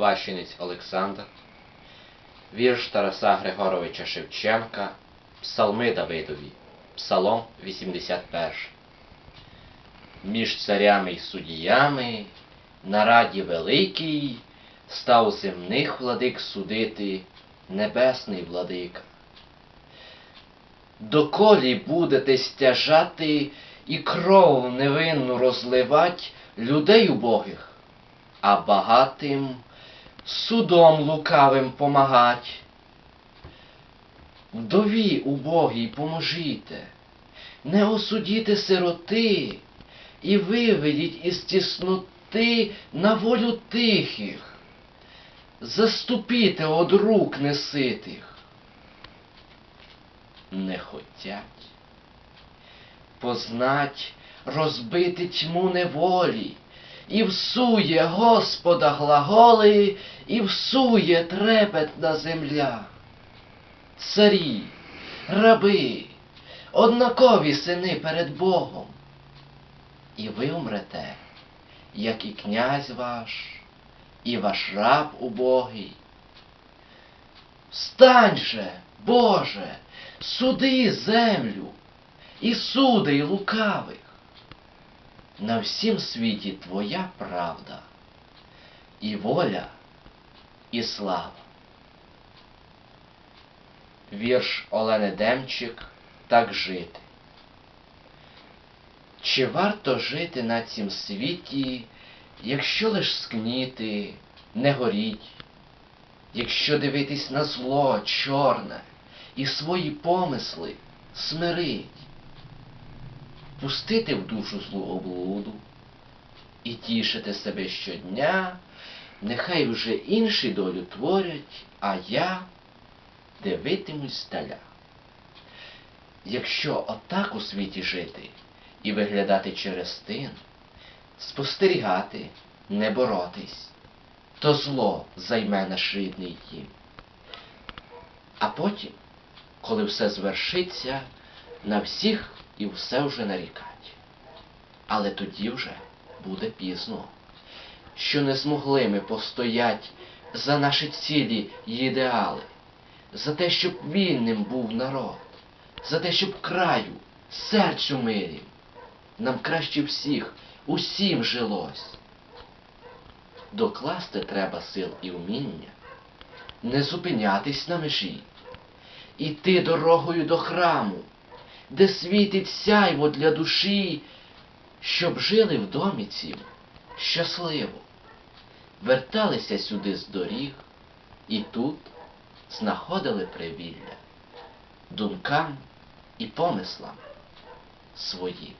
Ващинець Олександр, вірш Тараса Григоровича Шевченка, Псалми Давидові, Псалом 81. Між царями й судіями на раді великій став земних владик судити небесний владика. Доколі будете стяжати і кров невинну розливать людей убогих, а багатим судом лукавим помагать. Вдові убогій поможіте, не осудіте сироти і виведіть із тісноти на волю тихих, заступіте од рук неситих. Не хотять познать, розбити тьму неволі, і всує Господа глаголи, і всує трепетна земля. Царі, раби, однакові сини перед Богом. І ви умрете, як і князь ваш, і ваш раб убогий. Встань же, Боже, суди землю і суди лукавих. На всім світі Твоя правда, і воля, і слава. Вірш Олени Демчик Так жити. Чи варто жити на цім світі, якщо лиш скніти, не горіть, якщо дивитись на зло чорне і свої помисли смирить? Пустити в душу злу облуду і тішити себе щодня, нехай вже інші долю творять, а я дивитимусь здаля. Якщо отак у світі жити і виглядати через тин, спостерігати, не боротись, то зло займе наш рідний дім. А потім, коли все звершиться, на всіх і все вже нарікать. Але тоді вже буде пізно, що не змогли ми постоять за наші цілі й ідеали, за те, щоб вільним був народ, за те, щоб краю, серцю мирів, нам краще всіх, усім жилось. Докласти треба сил і вміння, не зупинятись на межі, іти дорогою до храму, де світить сяйво для душі, щоб жили в домі цім щасливо, верталися сюди з доріг і тут знаходили привілля думкам і помислам своїм.